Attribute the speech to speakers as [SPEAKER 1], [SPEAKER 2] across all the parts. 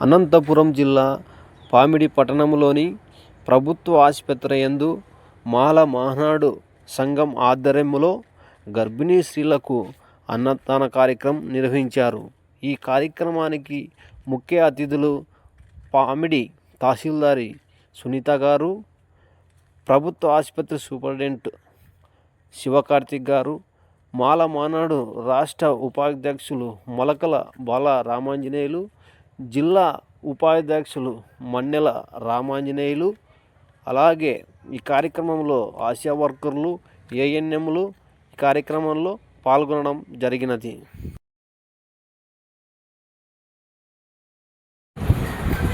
[SPEAKER 1] అనంతపురం జిల్లా పామిడి పట్టణంలోని ప్రభుత్వ ఆసుపత్రి యందు మాల మహానాడు సంఘం ఆధ్వర్యంలో గర్భిణీ స్త్రీలకు అన్నదాన కార్యక్రమం నిర్వహించారు. ఈ కార్యక్రమానికి ముఖ్య అతిథులు పామిడి తహసీల్దారి సునీత గారు ప్రభుత్వ ఆసుపత్రి సూపరింటెండెంట్ శివకార్తిక్ గారు మాల మానాడు రాష్ట్ర ఉపాధ్యక్షులు మొలకల బాల రామాంజనేయులు జిల్లా ఉపాధ్యక్షులు మన్నెల రామాంజనేయులు అలాగే ఈ కార్యక్రమంలో ఆశా వర్కర్లు ఏఎన్ఎంలు ఈ కార్యక్రమంలో పాల్గొనడం జరిగినది.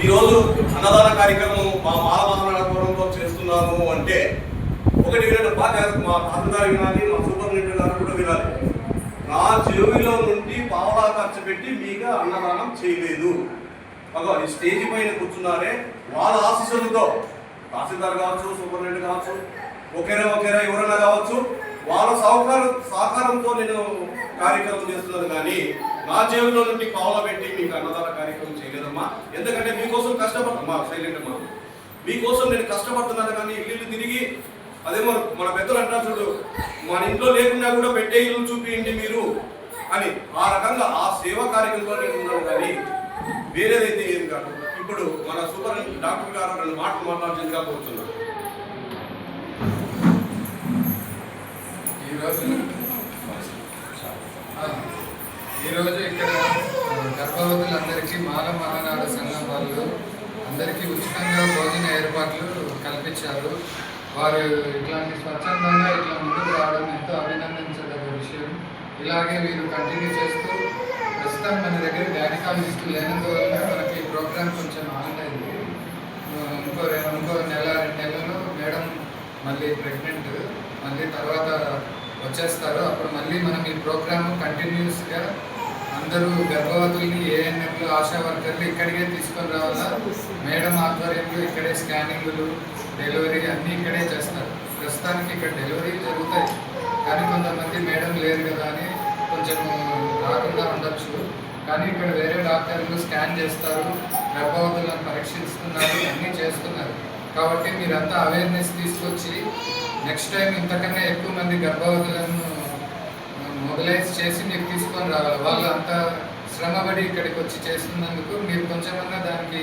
[SPEAKER 2] ఈరోజు అన్నదాన కార్యక్రమం మా మాలమహానగరంలో చేస్తున్నాము అంటే ఒకటి వినండి బాగా మా తాతగారు వినాలి మా సూపరింటెండెంట్ గారు కూడా వినాలి. నా జేబులో నుండి పావలా ఖర్చు పెట్టి మీకు అన్నదానం చేయలేదు. అగో ఈ స్టేజ్ పైన కూర్చున్నారే వాళ్ళ ఆశీస్సులతో. తహసీల్దార్ కావచ్చు సూపరింటెండెంట్ కావచ్చు ఒకేరా ఒకేరా ఎవరైనా కావచ్చు వాళ్ళ సహకారం సహకారంతో నేను కార్యక్రమం చేస్తున్నాను కానీ నా జేబులో నుండి పావుల పెట్టి మీకు అన్నదాన కార్యక్రమం చేయలేదమ్మా. ఎందుకంటే మీకోసం కష్టపడమ్మా సైలెంట్ అమ్మా. మీకోసం నేను కష్టపడుతున్నాను కానీ ఇల్లు తిరిగి అదే మన మన పెద్దలు అంటారు చూడు మన ఇంట్లో లేకున్నా కూడా పెట్టే ఇల్లు చూపియండి మీరు అని. ఆ రకంగా ఆ సేవా కార్యక్రమంలో నేను ఉన్నాను కానీ వేరేదైతే ఏం కాదు. ఇప్పుడు మన సూపర్ డాక్టర్ గారు రెండు మాటలు మాట్లాడుతుందిగా కోరుతున్నాను
[SPEAKER 3] ఈరోజు ఈరోజు ఇక్కడ గర్భవతులందరికీ మాల మహానాడు సంఘం వాళ్ళు అందరికీ ఉచితంగా భోజన ఏర్పాట్లు కల్పించారు. వారు ఇట్లాంటి స్వచ్ఛందంగా ఇట్లా ముందుకు రావడం ఎంతో అభినందించదగ్గ విషయం. ఇలాగే వీరు కంటిన్యూ చేస్తూ ప్రస్తుతం మన దగ్గర గైనకాలజిస్ట్ లేనందువల్ల మనకి ఈ ప్రోగ్రామ్ కొంచెం ఆన్ అయింది ఇంకో రెండు ఇంకో నెల రెండు నెలలో మేడం మళ్ళీ ప్రెగ్నెంట్ మళ్ళీ తర్వాత వచ్చేస్తారు. అప్పుడు మళ్ళీ మనం ఈ ప్రోగ్రామ్ కంటిన్యూస్గా అందరూ గర్భవతుల్ని ఏఎన్ఎంలు ఆశా వర్కర్లు ఇక్కడికే తీసుకొని రావాలా? మేడం ఆధ్వర్యంలో ఇక్కడే స్కానింగ్లు డెలివరీ అన్నీ ఇక్కడే చేస్తారు. ప్రస్తుతానికి ఇక్కడ డెలివరీ జరుగుతాయి. కానీ కొంతమంది మేడం లేరు కదా అని కొంచెం రాకుండా ఉండొచ్చు. కానీ ఇక్కడ వేరే డాక్టర్లు స్కాన్ చేస్తారు గర్భవతులను పరీక్షిస్తున్నారు అన్నీ చేస్తున్నారు. కాబట్టి మీరంతా అవేర్నెస్ తీసుకొచ్చి నెక్స్ట్ టైం ఇంతకన్నా ఎక్కువ మంది గర్భవతులను మొబిలైజ్ చేసి మీరు తీసుకొని రావాలి. వాళ్ళు అంత శ్రమపడి ఇక్కడికి వచ్చి చేస్తున్నందుకు మీరు కొంచెమన్నా దానికి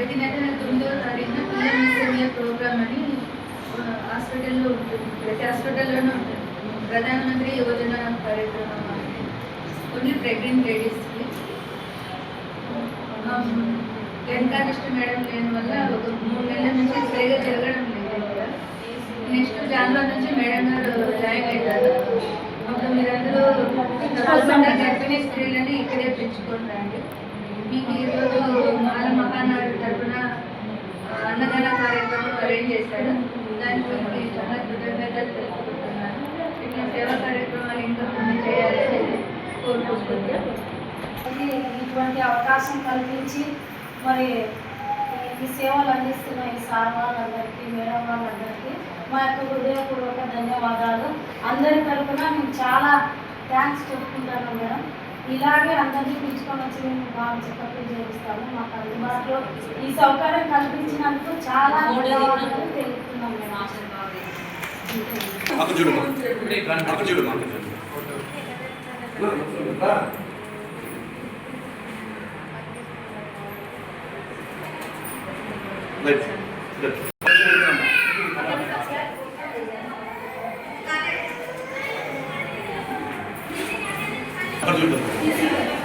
[SPEAKER 4] ప్రతి
[SPEAKER 5] నెల తొమ్మిదవ తారీఖున పిల్లల ప్రోగ్రామ్ అని హాస్పిటల్లో ఉంటుంది. ప్రతి హాస్పిటల్లోనూ ఉంటుంది. ప్రధానమంత్రి యోజన కార్యక్రమం కొన్ని ప్రెగ్నెంట్ లేడీస్కి గైనకాలజిస్ట్ మేడం లేని వల్ల ఒక మూడు నెలల నుంచి సరిగా జరగడం లేదు నెక్స్ట్ జాన్లో నుంచి మేడం గారు జాయిన్ అవుతారు అప్పుడు మీరందరూ గర్భిణీ స్త్రీలని ఇక్కడే పెంచుకుంటారండి మీకు ఈరోజు మాల మహానాడు తరఫున అన్నదాన కార్యక్రమం అరేంజ్ చేశారు. దానికి మీకు చాలా కృతజ్ఞతలు తెలుపుకుంటున్నాను. ఇట్లా సేవా కార్యక్రమాలు ఇంకా కొన్ని చేయాలని కోరుకుంటున్నాను.
[SPEAKER 6] ఇటువంటి అవకాశం కల్పించి మరి ఈ- సేవలు అందిస్తున్న ఈ సార్ వాళ్ళందరికీ మేడం వాళ్ళందరికీ మా యొక్క హృదయపూర్వక ధన్యవాదాలు. అందరి తరఫున మేము చాలా థ్యాంక్స్ చెప్పుకుంటాను మేడం. ఇలాగే అందరినీ పిలుచుకొని వచ్చి మేము బాగా చెకప్ చేయిస్తాము మాకు అందుబాటులో ఈ సౌకర్యం కల్పించినందుకు చాలా ధన్యవాదాలు తెలుపుతున్నాం
[SPEAKER 2] చూడు రైట్ ఖర్చు ఉంటుంది